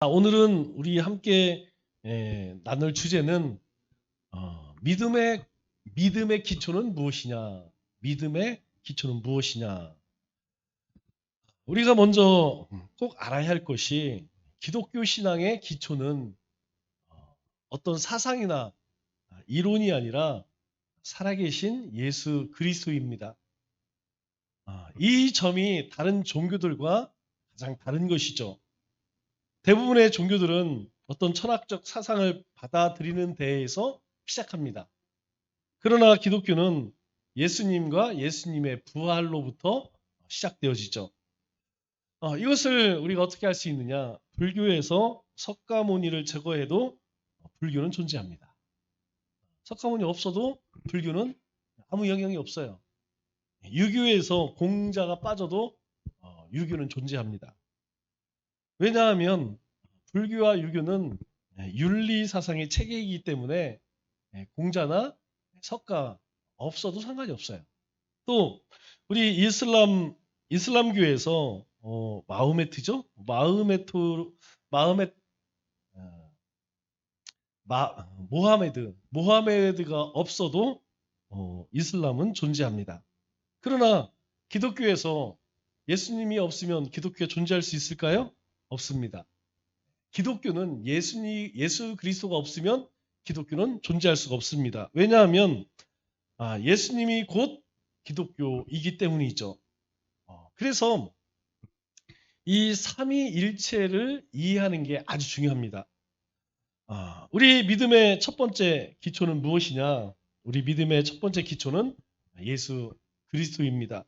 자, 오늘은 우리 함께 예, 나눌 주제는 어, 믿음의 믿음의 기초는 무엇이냐? 믿음의 기초는 무엇이냐? 우리가 먼저 꼭 알아야 할 것이 기독교 신앙의 기초는 어, 어떤 사상이나 이론이 아니라 살아계신 예수 그리스도입니다. 아, 이 점이 다른 종교들과 가장 다른 것이죠. 대부분의 종교들은 어떤 철학적 사상을 받아들이는 데에서 시작합니다. 그러나 기독교는 예수님과 예수님의 부활로부터 시작되어지죠. 어, 이것을 우리가 어떻게 할 수 있느냐? 불교에서 석가모니를 제거해도 불교는 존재합니다. 석가모니 없어도 불교는 아무 영향이 없어요. 유교에서 공자가 빠져도 어, 유교는 존재합니다. 왜냐하면 불교와 유교는 윤리 사상의 체계이기 때문에 공자나 석가 없어도 상관이 없어요. 또 우리 이슬람 이슬람교에서 어, 마흐메트죠? 마흐메트 마흐메 어, 마 모하메드 모하메드가 없어도 어, 이슬람은 존재합니다. 그러나 기독교에서 예수님이 없으면 기독교가 존재할 수 있을까요? 없습니다. 기독교는 예수님, 예수 그리스도가 없으면 기독교는 존재할 수가 없습니다. 왜냐하면 아, 예수님이 곧 기독교이기 때문이죠. 어, 그래서 이 삼위일체를 이해하는 게 아주 중요합니다. 아, 우리 믿음의 첫 번째 기초는 무엇이냐? 우리 믿음의 첫 번째 기초는 예수 그리스도입니다.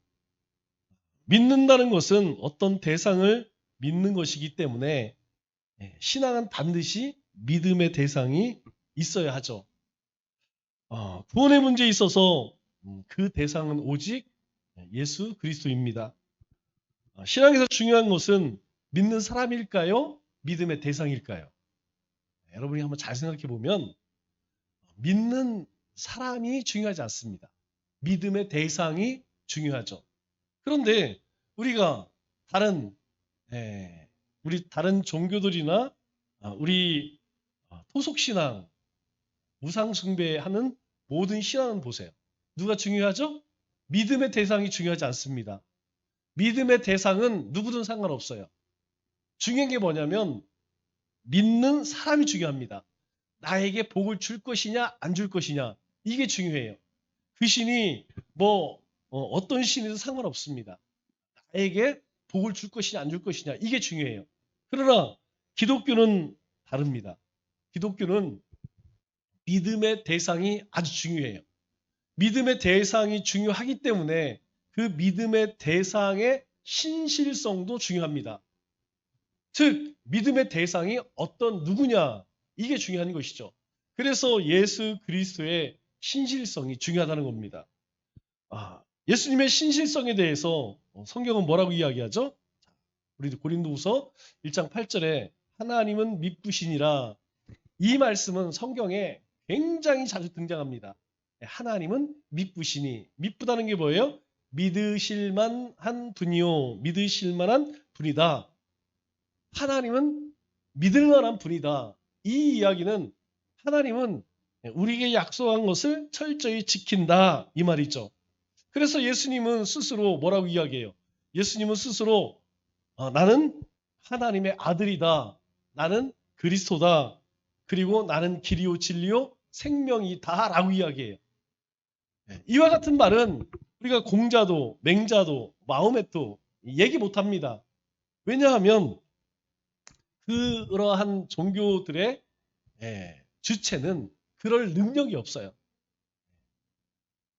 믿는다는 것은 어떤 대상을 믿는 것이기 때문에 예, 신앙은 반드시 믿음의 대상이 있어야 하죠. 어, 구원의 문제에 있어서 음, 그 대상은 오직 예수 그리스도입니다. 어, 신앙에서 중요한 것은 믿는 사람일까요? 믿음의 대상일까요? 여러분이 한번 잘 생각해 보면 믿는 사람이 중요하지 않습니다. 믿음의 대상이 중요하죠. 그런데 우리가 다른 예, 우리 다른 종교들이나 아, 우리 아, 토속 신앙, 우상 숭배하는 모든 신앙은 보세요. 누가 중요하죠? 믿음의 대상이 중요하지 않습니다. 믿음의 대상은 누구든 상관없어요. 중요한 게 뭐냐면 믿는 사람이 중요합니다. 나에게 복을 줄 것이냐 안 줄 것이냐 이게 중요해요. 그 신이 뭐 어, 떤 신이든 상관없습니다. 나에게 복을 줄 것이냐 안 줄 것이냐 이게 중요해요. 그러나 기독교는 다릅니다. 기독교는 믿음의 대상이 아주 중요해요. 믿음의 대상이 중요하기 때문에 그 믿음의 대상의 신실성도 중요합니다. 즉 믿음의 대상이 어떤 누구냐 이게 중요한 것이죠. 그래서 예수 그리스도의 신실성이 중요하다는 겁니다. 아, 예수님의 신실성에 대해서 성경은 뭐라고 이야기하죠? 우리 고린도후서 1장 8절에 하나님은 믿부시니라 이 말씀은 성경에 굉장히 자주 등장합니다. 하나님은 믿부시니 믿부다는 게 뭐예요? 믿으실만한 분이요 믿으실만한 분이다. 하나님은 믿을 만한 분이다. 이 이야기는 하나님은 우리에게 약속한 것을 철저히 지킨다 이 말이죠. 그래서 예수님은 스스로 뭐라고 이야기해요? 예수님은 스스로 어, 나는 하나님의 아들이다. 나는 그리스도다. 그리고 나는 길이요 진리요 생명이다라고 이야기해요. 네, 이와 같은 말은 우리가 공자도 맹자도 마음에도 얘기 못합니다. 왜냐하면 그러한 종교들의 예, 주체는 그럴 능력이 없어요.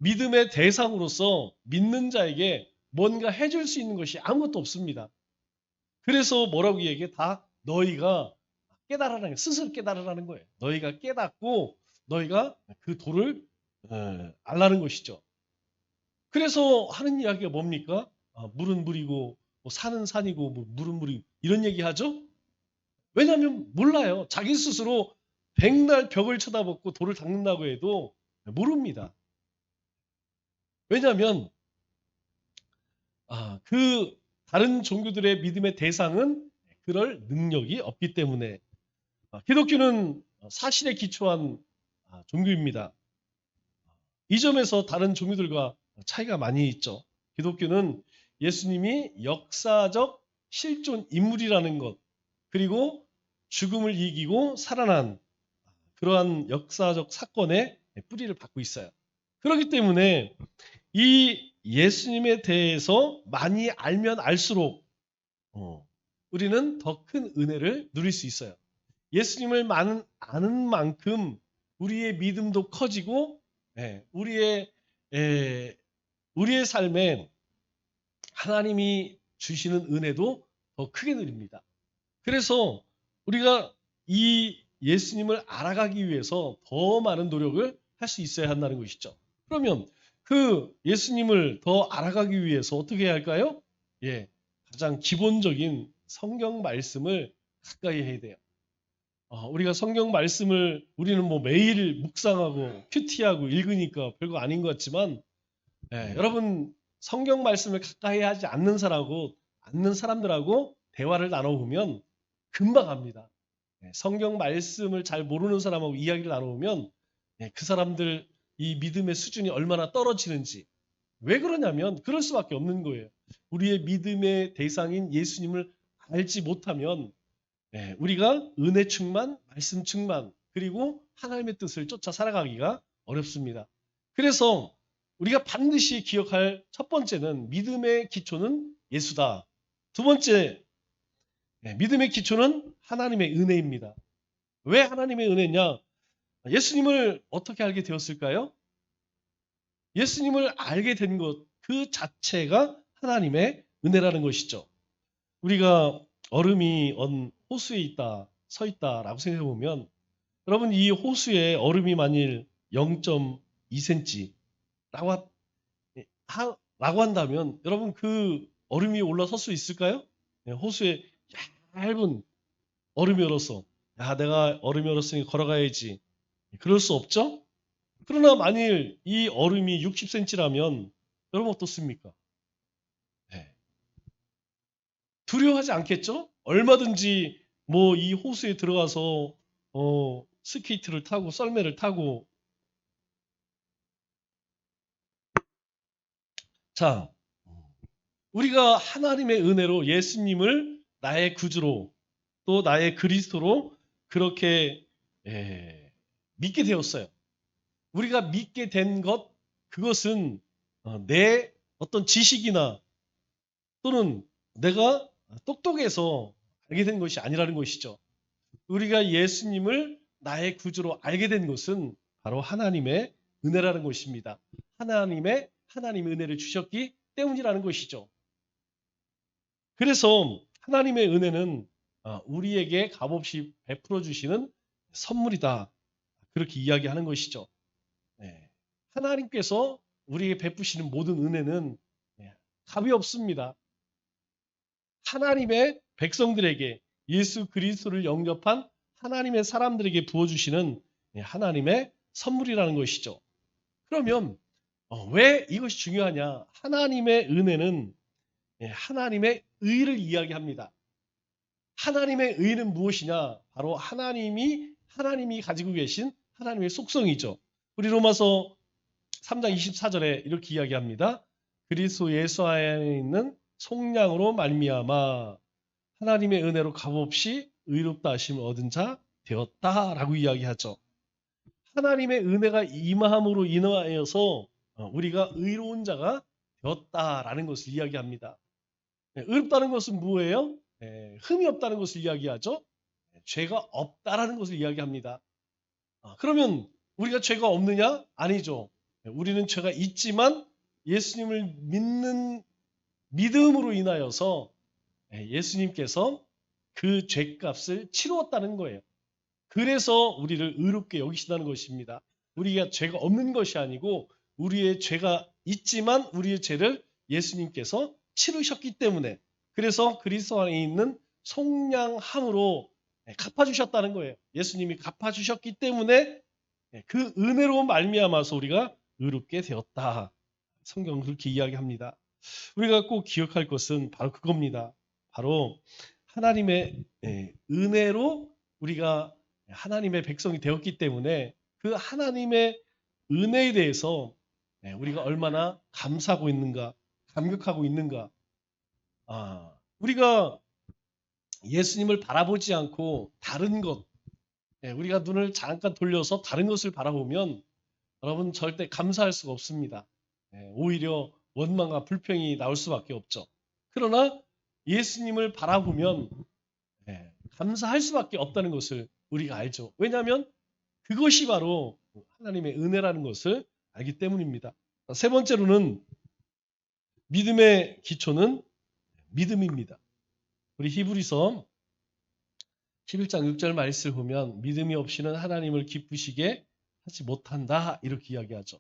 믿음의 대상으로서 믿는 자에게 뭔가 해줄 수 있는 것이 아무것도 없습니다. 그래서 뭐라고 얘기해? 다 너희가 깨달으라는 스스로 깨달으라는 거예요. 너희가 깨닫고 너희가 그 도를 어, 알라는 것이죠. 그래서 하는 이야기가 뭡니까? 아, 물은 물이고 뭐 산은 산이고 뭐 물은 물이 이런 얘기 하죠? 왜냐하면 몰라요. 자기 스스로 백날 벽을 쳐다보고 돌을 닦는다고 해도 모릅니다. 왜냐하면 아, 그 다른 종교들의 믿음의 대상은 그 그럴 능력이 없기 때문에 아, 기독교는 사실에 기초한 아, 종교입니다. 이 점에서 다른 종교들과 차이가 많이 있죠. 기독교는 예수님이 역사적 실존 인물이라는 것, 그리고 죽음을 이기고 살아난 그러한 역사적 사건의 뿌리를 받고 있어요. 그렇기 때문에 이 예수님에 대해서 많이 알면 알수록 어, 우리는 더 큰 은혜를 누릴 수 있어요. 예수님을 많은 아는 만큼 우리의 믿음도 커지고 예, 우리의 예, 우리의 삶에 하나님이 주시는 은혜도 더 크게 누립니다. 그래서 우리가 이 예수님을 알아가기 위해서 더 많은 노력을 할 수 있어야 한다는 것이죠. 그러면 그 예수님을 더 알아가기 위해서 어떻게 해야 할까요? 예, 가장 기본적인 성경 말씀을 가까이 해야 돼요. 어, 우리가 성경 말씀을 우리는 뭐 매일 묵상하고 큐티하고 읽으니까 별거 아닌 것 같지만 예, 여러분 성경 말씀을 가까이 하지 않는 사람하고 않는 사람들하고 대화를 나눠보면 금방 합니다. 예, 성경 말씀을 잘 모르는 사람하고 이야기를 나눠보면 예, 그 사람들 이 믿음의 수준이 얼마나 떨어지는지 왜 그러냐면 그럴 수밖에 없는 거예요. 우리의 믿음의 대상인 예수님을 알지 못하면 예, 우리가 은혜 충만, 말씀 충만, 그리고 하나님의 뜻을 쫓아 살아가기가 어렵습니다. 그래서 우리가 반드시 기억할 첫 번째는 믿음의 기초는 예수다. 두 번째, 예, 믿음의 기초는 하나님의 은혜입니다. 왜 하나님의 은혜냐? 예수님을 어떻게 알게 되었을까요? 예수님을 알게 된 것 그 자체가 하나님의 은혜라는 것이죠. 우리가 얼음이 언 호수에 있다, 서 있다라고 생각해 보면 여러분 이 호수에 얼음이 만일 0.2cm라고 하, 라고 한다면 여러분 그 얼음이 올라설 수 있을까요? 네, 호수에 얇은 얼음이 얼었어. 야 내가 얼음이 얼었으니 걸어가야지. 그럴 수 없죠? 그러나 만일 이 얼음이 60cm라면 여러분 어떻습니까? 네. 두려워하지 않겠죠? 얼마든지 뭐 이 호수에 들어가서 어, 스케이트를 타고 썰매를 타고 자 우리가 하나님의 은혜로 예수님을 나의 구주로 또 나의 그리스도로 그렇게 예, 믿게 되었어요. 우리가 믿게 된 것 그것은 어, 내 어떤 지식이나 또는 내가 똑똑해서 알게 된 것이 아니라는 것이죠. 우리가 예수님을 나의 구주로 알게 된 것은 바로 하나님의 은혜라는 것입니다. 하나님의 하나님의 은혜를 주셨기 때문이라는 것이죠. 그래서 하나님의 은혜는 어, 우리에게 값없이 베풀어 주시는 선물이다. 그렇게 이야기하는 것이죠. 네. 하나님께서 우리에게 베푸시는 모든 은혜는 네, 값이 없습니다. 하나님의 백성들에게 예수 그리스도를 영접한 하나님의 사람들에게 부어주시는 네, 하나님의 선물이라는 것이죠. 그러면 어, 왜 이것이 중요하냐? 하나님의 은혜는 네, 하나님의 의를 이야기합니다. 하나님의 의는 무엇이냐? 바로 하나님이 하나님이 가지고 계신 하나님의 속성이죠. 우리 로마서 3장 24절에 이렇게 이야기합니다. 그리스도 예수 안에 있는 속량으로 말미암아 하나님의 은혜로 값없이 의롭다 하심을 얻은 자 되었다라고 이야기하죠. 하나님의 은혜가 임함으로 인하여서 우리가 의로운 자가 되었다라는 것을 이야기합니다. 네, 의롭다는 것은 뭐예요? 네, 흠이 없다는 것을 이야기하죠. 네, 죄가 없다라는 것을 이야기합니다. 아, 그러면 우리가 죄가 없느냐? 아니죠. 우리는 죄가 있지만 예수님을 믿는 믿음으로 인하여서 예수님께서 그 죄값을 치루었다는 거예요. 그래서 우리를 의롭게 여기신다는 것입니다. 우리가 죄가 없는 것이 아니고 우리의 죄가 있지만 우리의 죄를 예수님께서 치르셨기 때문에 그래서 그리스도 안에 있는 속량함으로 갚아주셨다는 거예요. 예수님이 갚아주셨기 때문에 그 은혜로 말미암아서 우리가 의롭게 되었다. 성경은 그렇게 이야기합니다. 우리가 꼭 기억할 것은 바로 그겁니다. 바로 하나님의 예, 은혜로 우리가 하나님의 백성이 되었기 때문에 그 하나님의 은혜에 대해서 예, 우리가 얼마나 감사하고 있는가, 감격하고 있는가. 아, 우리가 예수님을 바라보지 않고 다른 것, 예, 우리가 눈을 잠깐 돌려서 다른 것을 바라보면 여러분 절대 감사할 수가 없습니다. 예, 오히려 원망과 불평이 나올 수밖에 없죠. 그러나 예수님을 바라보면 예, 감사할 수밖에 없다는 것을 우리가 알죠. 왜냐하면 그것이 바로 하나님의 은혜라는 것을 알기 때문입니다. 세 번째로는 믿음의 기초는 믿음입니다. 우리 히브리서 11장 6절 말씀을 보면 믿음이 없이는 하나님을 기쁘시게 하지 못한다 이렇게 이야기하죠.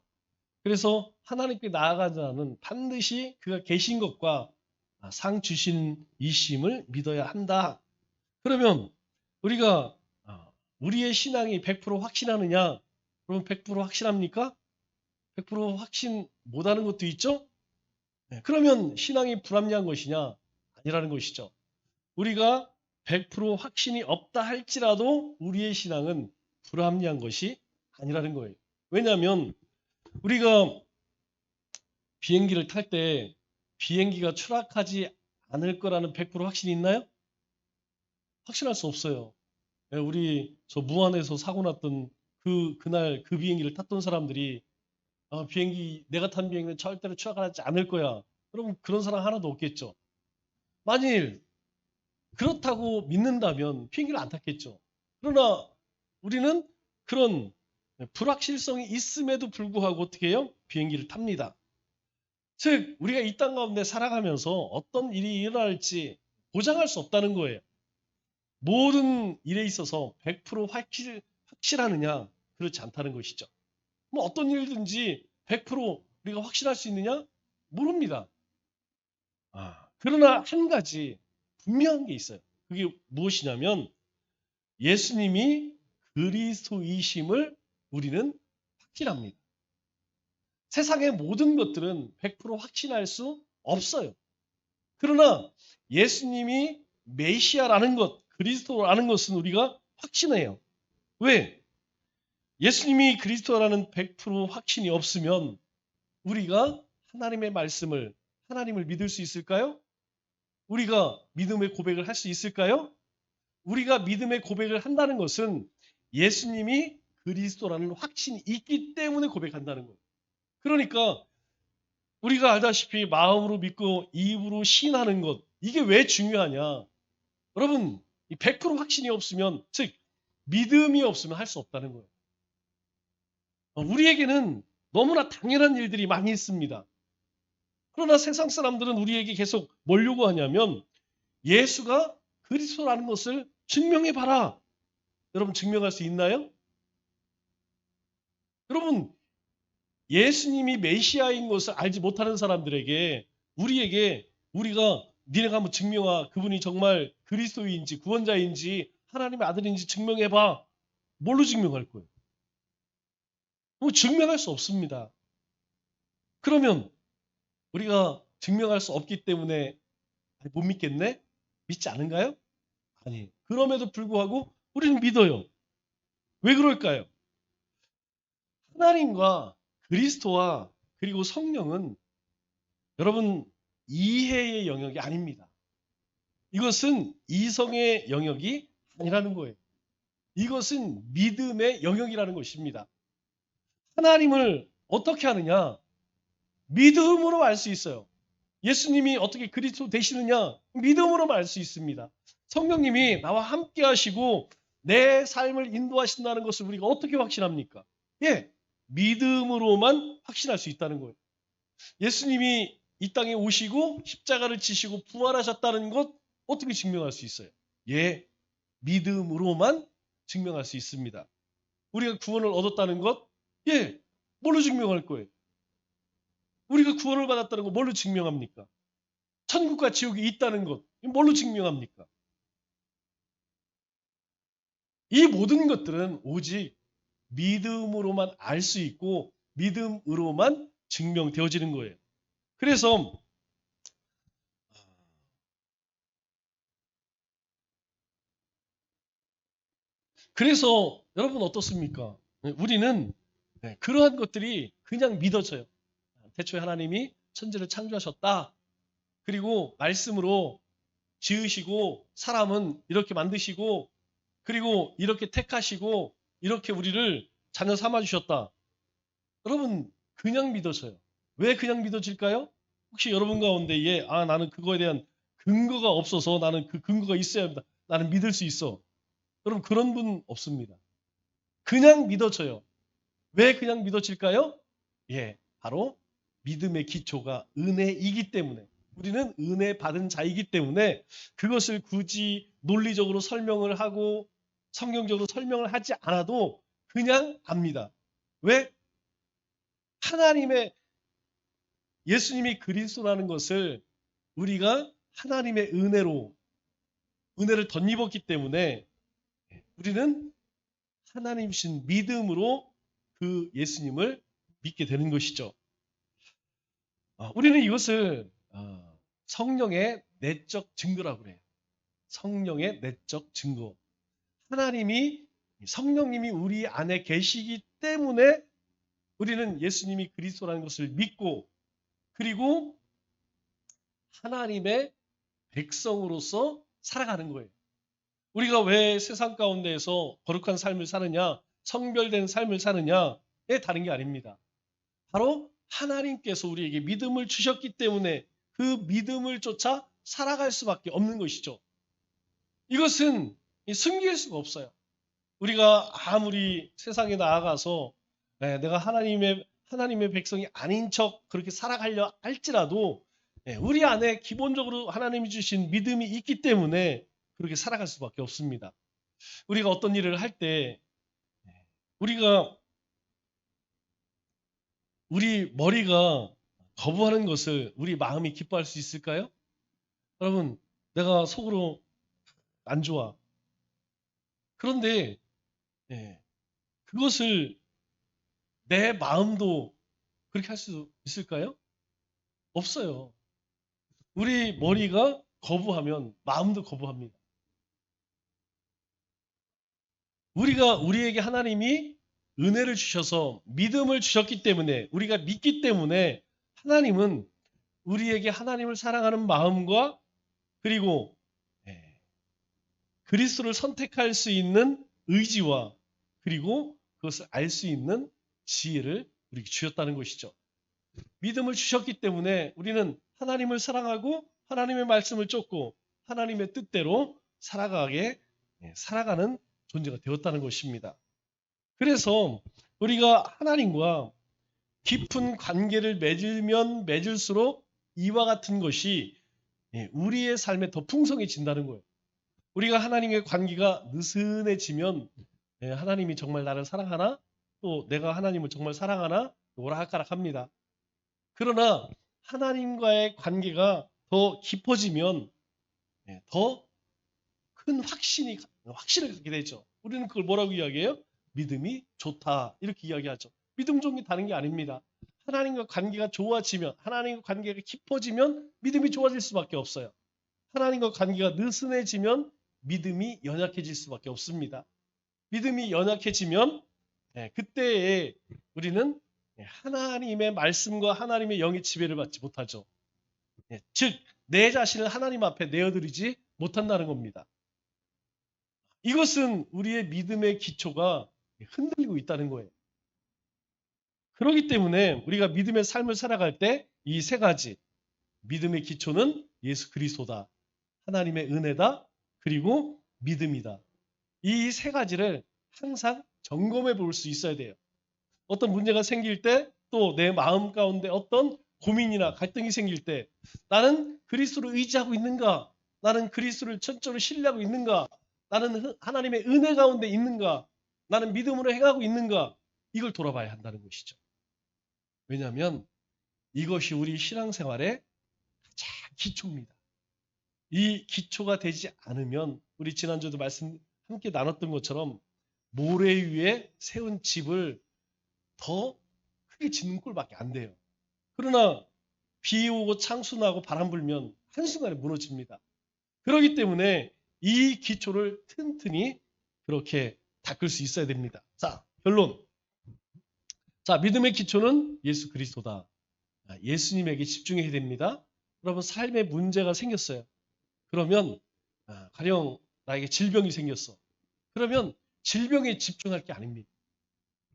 그래서 하나님께 나아가는 자는 반드시 그가 계신 것과 상 주신 이심을 믿어야 한다. 그러면 우리가 아, 우리의 신앙이 100% 확신하느냐? 그러면 100% 확신합니까? 100% 확신 못하는 것도 있죠? 네, 그러면 신앙이 불합리한 것이냐? 아니라는 것이죠. 우리가 100% 확신이 없다 할지라도 우리의 신앙은 불합리한 것이 아니라는 거예요. 왜냐하면 우리가 비행기를 탈 때 비행기가 추락하지 않을 거라는 100% 확신이 있나요? 확신할 수 없어요. 예, 우리 저 무안에서 사고 났던 그 그날 그 비행기를 탔던 사람들이 아, 비행기 내가 탄 비행기는 절대로 추락하지 않을 거야. 그럼 그런 사람 하나도 없겠죠. 만일 그렇다고 믿는다면 비행기를 안 탔겠죠. 그러나 우리는 그런 불확실성이 있음에도 불구하고 어떻게 해요? 비행기를 탑니다. 즉 우리가 이 땅 가운데 살아가면서 어떤 일이 일어날지 보장할 수 없다는 거예요. 모든 일에 있어서 100% 확실, 확실하느냐? 그렇지 않다는 것이죠. 뭐 어떤 일든지 100% 우리가 확실할 수 있느냐? 모릅니다. 아, 그러나 한 가지 분명한 게 있어요. 그게 무엇이냐면 예수님이 그리스도이심을 우리는 확신합니다. 세상의 모든 것들은 100% 확신할 수 없어요. 그러나 예수님이 메시아라는 것, 그리스도라는 것은 우리가 확신해요. 왜? 예수님이 그리스도라는 100% 확신이 없으면 우리가 하나님의 말씀을 하나님을 믿을 수 있을까요? 우리가 믿음의 고백을 할 수 있을까요? 우리가 믿음의 고백을 한다는 것은 예수님이 그리스도라는 확신이 있기 때문에 고백한다는 거예요. 그러니까 우리가 알다시피 마음으로 믿고 입으로 신하는 것 이게 왜 중요하냐? 여러분 100% 확신이 없으면 즉 믿음이 없으면 할 수 없다는 거예요. 우리에게는 너무나 당연한 일들이 많이 있습니다. 그러나 세상 사람들은 우리에게 계속 뭘 요구하냐면 예수가 그리스도라는 것을 증명해 봐라. 여러분 증명할 수 있나요? 여러분 예수님이 메시아인 것을 알지 못하는 사람들에게 우리에게 우리가 니네가 한번 증명하 그분이 정말 그리스도인지 구원자인지 하나님의 아들인지 증명해 봐. 뭘로 증명할 거예요? 뭐 증명할 수 없습니다. 그러면 우리가 증명할 수 없기 때문에 못 믿겠네? 믿지 않은가요? 아니. 그럼에도 불구하고 우리는 믿어요. 왜 그럴까요? 하나님과 그리스도와 그리고 성령은 여러분 이해의 영역이 아닙니다. 이것은 이성의 영역이 아니라는 거예요. 이것은 믿음의 영역이라는 것입니다. 하나님을 어떻게 하느냐? 믿음으로 알 수 있어요. 예수님이 어떻게 그리스도 되시느냐? 믿음으로 알 수 있습니다. 성령님이 나와 함께 하시고 내 삶을 인도하신다는 것을 우리가 어떻게 확신합니까? 예, 믿음으로만 확신할 수 있다는 거예요. 예수님이 이 땅에 오시고 십자가를 지시고 부활하셨다는 것 어떻게 증명할 수 있어요? 예, 믿음으로만 증명할 수 있습니다. 우리가 구원을 얻었다는 것, 예, 뭘로 증명할 거예요? 우리가 구원을 받았다는 것 뭘로 증명합니까? 천국과 지옥이 있다는 것 뭘로 증명합니까? 이 모든 것들은 오직 믿음으로만 알 수 있고 믿음으로만 증명되어지는 거예요. 그래서 그래서 여러분 어떻습니까? 네, 우리는 네, 그러한 것들이 그냥 믿어져요. 태초에 하나님이 천지를 창조하셨다. 그리고 말씀으로 지으시고 사람은 이렇게 만드시고 그리고 이렇게 택하시고 이렇게 우리를 자녀 삼아 주셨다. 여러분 그냥 믿어져요. 왜 그냥 믿어질까요? 혹시 여러분 가운데에 아 나는 그거에 대한 근거가 없어서 나는 그 근거가 있어야 합니다. 나는 믿을 수 있어. 여러분 그런 분 없습니다. 그냥 믿어져요. 왜 그냥 믿어질까요? 예, 바로 믿음의 기초가 은혜이기 때문에 우리는 은혜 받은 자이기 때문에 그것을 굳이 논리적으로 설명을 하고 성경적으로 설명을 하지 않아도 그냥 압니다. 왜? 하나님의 예수님이 그리스도라는 것을 우리가 하나님의 은혜로 은혜를 덧입었기 때문에 우리는 하나님신 믿음으로 그 예수님을 믿게 되는 것이죠. 아, 우리는 이것을 아, 성령의 내적 증거라고 그래요. 성령의 내적 증거. 하나님이 성령님이 우리 안에 계시기 때문에 우리는 예수님이 그리스도라는 것을 믿고 그리고 하나님의 백성으로서 살아가는 거예요. 우리가 왜 세상 가운데에서 거룩한 삶을 사느냐, 성별된 삶을 사느냐에 다른 게 아닙니다. 바로 하나님께서 우리에게 믿음을 주셨기 때문에 그 믿음을 쫓아 살아갈 수밖에 없는 것이죠. 이것은 숨길 수가 없어요. 우리가 아무리 세상에 나아가서 예, 내가 하나님의 하나님의 백성이 아닌 척 그렇게 살아가려 할지라도 예, 우리 안에 기본적으로 하나님이 주신 믿음이 있기 때문에 그렇게 살아갈 수밖에 없습니다. 우리가 어떤 일을 할 때 우리가 우리 머리가 거부하는 것을 우리 마음이 기뻐할 수 있을까요? 여러분, 내가 속으로 안 좋아. 그런데 예, 그것을 내 마음도 그렇게 할 수 있을까요? 없어요. 우리 머리가 거부하면 마음도 거부합니다. 우리가 우리에게 하나님이 은혜를 주셔서 믿음을 주셨기 때문에 우리가 믿기 때문에 하나님은 우리에게 하나님을 사랑하는 마음과 그리고 예, 그리스도를 선택할 수 있는 의지와 그리고 그것을 알 수 있는 지혜를 우리에게 주셨다는 것이죠. 믿음을 주셨기 때문에 우리는 하나님을 사랑하고 하나님의 말씀을 쫓고 하나님의 뜻대로 살아가게 예, 살아가는 존재가 되었다는 것입니다. 그래서 우리가 하나님과 깊은 관계를 맺으면 맺을수록 이와 같은 것이 예, 우리의 삶에 더 풍성해진다는 거예요. 우리가 하나님의 관계가 느슨해지면 예, 하나님이 정말 나를 사랑하나? 또 내가 하나님을 정말 사랑하나? 오락가락합니다. 그러나 하나님과의 관계가 더 깊어지면 예, 더큰 확신이 확신을 갖게 되죠. 우리는 그걸 뭐라고 이야기해요? 믿음이 좋다 이렇게 이야기하죠. 믿음 게 다른 게 아닙니다. 하나님과 관계가 좋아지면 하나님과 관계가 깊어지면 믿음이 좋아질 수밖에 없어요. 하나님과 관계가 느슨해지면 믿음이 연약해질 수밖에 없습니다. 믿음이 연약해지면 예, 그때에 우리는 예, 하나님의 말씀과 하나님의 영의 지배를 받지 못하죠. 예, 즉, 내 자신을 하나님 앞에 내어드리지 못한다는 겁니다. 이것은 우리의 믿음의 기초가 흔들리고 있다는 거예요. 그렇기 때문에 우리가 믿음의 삶을 살아갈 때 이 세 가지 믿음의 기초는 예수 그리스도다. 하나님의 은혜다. 그리고 믿음이다. 이 세 가지를 항상 점검해 볼 수 있어야 돼요. 어떤 문제가 생길 때 또 내 마음 가운데 어떤 고민이나 갈등이 생길 때 나는 그리스도를 의지하고 있는가? 나는 그리스도를 천적으로 신뢰하고 있는가? 나는 하나님의 은혜 가운데 있는가? 나는 믿음으로 행하고 있는가? 이걸 돌아봐야 한다는 것이죠. 왜냐하면 이것이 우리 신앙생활의 가장 기초입니다. 이 기초가 되지 않으면 우리 지난주도 말씀 함께 나눴던 것처럼 모래 위에 세운 집을 더 크게 짓는 꼴밖에 안 돼요. 그러나 비 오고 창수 나고 바람 불면 한순간에 무너집니다. 그렇기 때문에 이 기초를 튼튼히 그렇게 닦을 수 있어야 됩니다. 자, 결론. 자, 믿음의 기초는 예수 그리스도다. 아, 예수님에게 집중해야 됩니다. 여러분 삶에 문제가 생겼어요. 그러면 아, 가령 나에게 질병이 생겼어. 그러면 질병에 집중할 게 아닙니다.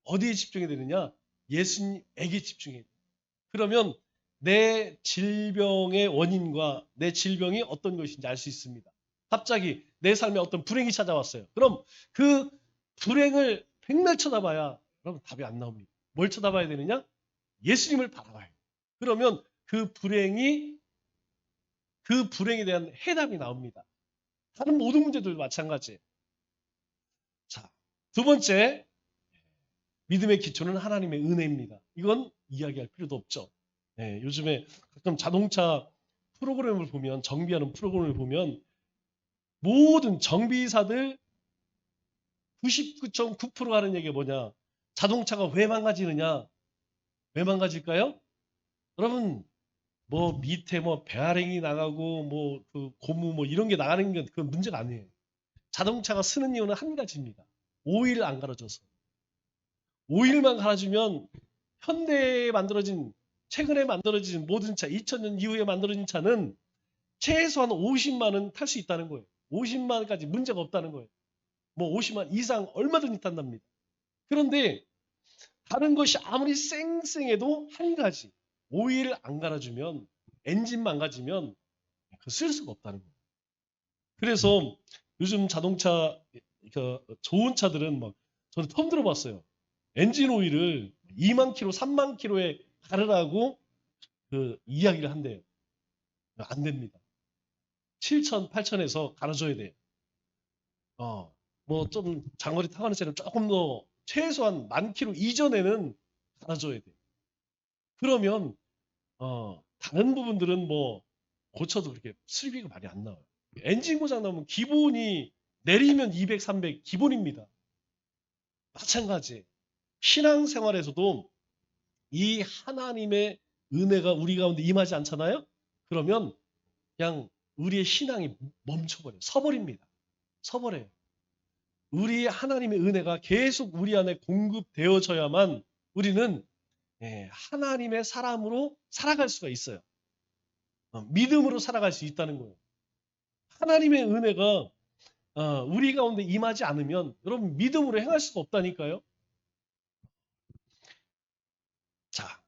어디에 집중해야 되느냐? 예수님에게 집중해야 돼요. 그러면 내 질병의 원인과 내 질병이 어떤 것인지 알 수 있습니다. 갑자기 내 삶에 어떤 불행이 찾아왔어요. 그럼 그 불행을 백날 쳐다봐야 여러분 답이 안 나옵니다. 뭘 쳐다봐야 되느냐? 예수님을 바라봐요. 그러면 그 불행이 그 불행에 대한 해답이 나옵니다. 다른 모든 문제들도 마찬가지예요. 자, 두 번째 믿음의 기초는 하나님의 은혜입니다. 이건 이야기할 필요도 없죠. 예, 요즘에 가끔 자동차 프로그램을 보면 정비하는 프로그램을 보면 모든 정비사들 99.9%가 하는 얘기가 뭐냐? 자동차가 왜 망가지느냐? 왜 망가질까요? 여러분 뭐 밑에 뭐 배아랭이 나가고 뭐 그 고무 뭐 이런 게 나가는 게 그건 문제가 아니에요. 자동차가 쓰는 이유는 한 가지입니다. 오일 안 갈아줘서. 오일만 갈아주면 현대에 만들어진 최근에 만들어진 모든 차 2000년 이후에 만들어진 차는 최소한 50만은 탈 수 있다는 거예요. 50만까지 문제가 없다는 거예요. 뭐 50만 이상 얼마든지 탄답니다. 그런데 다른 것이 아무리 쌩쌩해도 한 가지 오일을 안 갈아주면 엔진 망가지면 그쓸 수가 없다는 거예요. 그래서 요즘 자동차 그 좋은 차들은 막 저는 처음 들어봤어요. 엔진 오일을 2만 킬로, 3만 킬로에 갈으라고 그 이야기를 한대요. 안 됩니다. 7천, 8천에서 갈아줘야 돼요. 어, 뭐 좀 장거리 타가는 차는 조금 더 최소한 만 킬로 이전에는 갈아줘야 돼요. 그러면 어, 다른 부분들은 뭐 고쳐도 그렇게 수리비가 많이 안 나와요. 엔진 고장 나면 기본이 내리면 200, 300 기본입니다. 마찬가지. 신앙생활에서도 이 하나님의 은혜가 우리 가운데 임하지 않잖아요? 그러면 그냥 우리의 신앙이 멈춰버려요. 서버립니다. 서버려요. 우리 하나님의 은혜가 계속 우리 안에 공급되어져야만 우리는 예, 하나님의 사람으로 살아갈 수가 있어요. 어, 믿음으로 살아갈 수 있다는 거예요. 하나님의 은혜가 어, 우리 가운데 임하지 않으면 여러분 믿음으로 행할 수가 없다니까요. 자,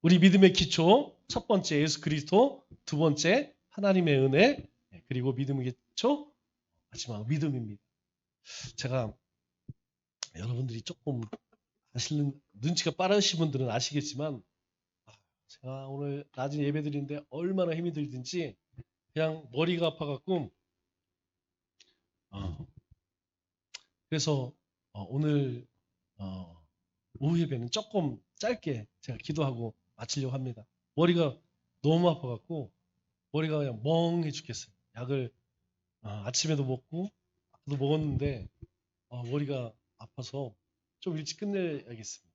우리 믿음의 기초 첫 번째 예수 그리스도, 두 번째 하나님의 은혜, 예, 그리고 믿음의 기초 마지막 믿음입니다. 제가 여러분들이 조금 아시는 눈치가 빠르신 분들은 아시겠지만 아, 제가 오늘 낮에 예배 드리는데 얼마나 힘이 들든지 그냥 머리가 아파갖고 어, 그래서 어, 오늘 어, 오후 예배는 조금 짧게 제가 기도하고 마치려고 합니다. 머리가 너무 아파갖고 머리가 그냥 멍해 죽겠어요. 약을 어, 아침에도 먹고 아까도 먹었는데 어, 머리가 아파서 좀 일찍 끝내야겠습니다.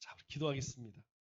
자, 기도하겠습니다.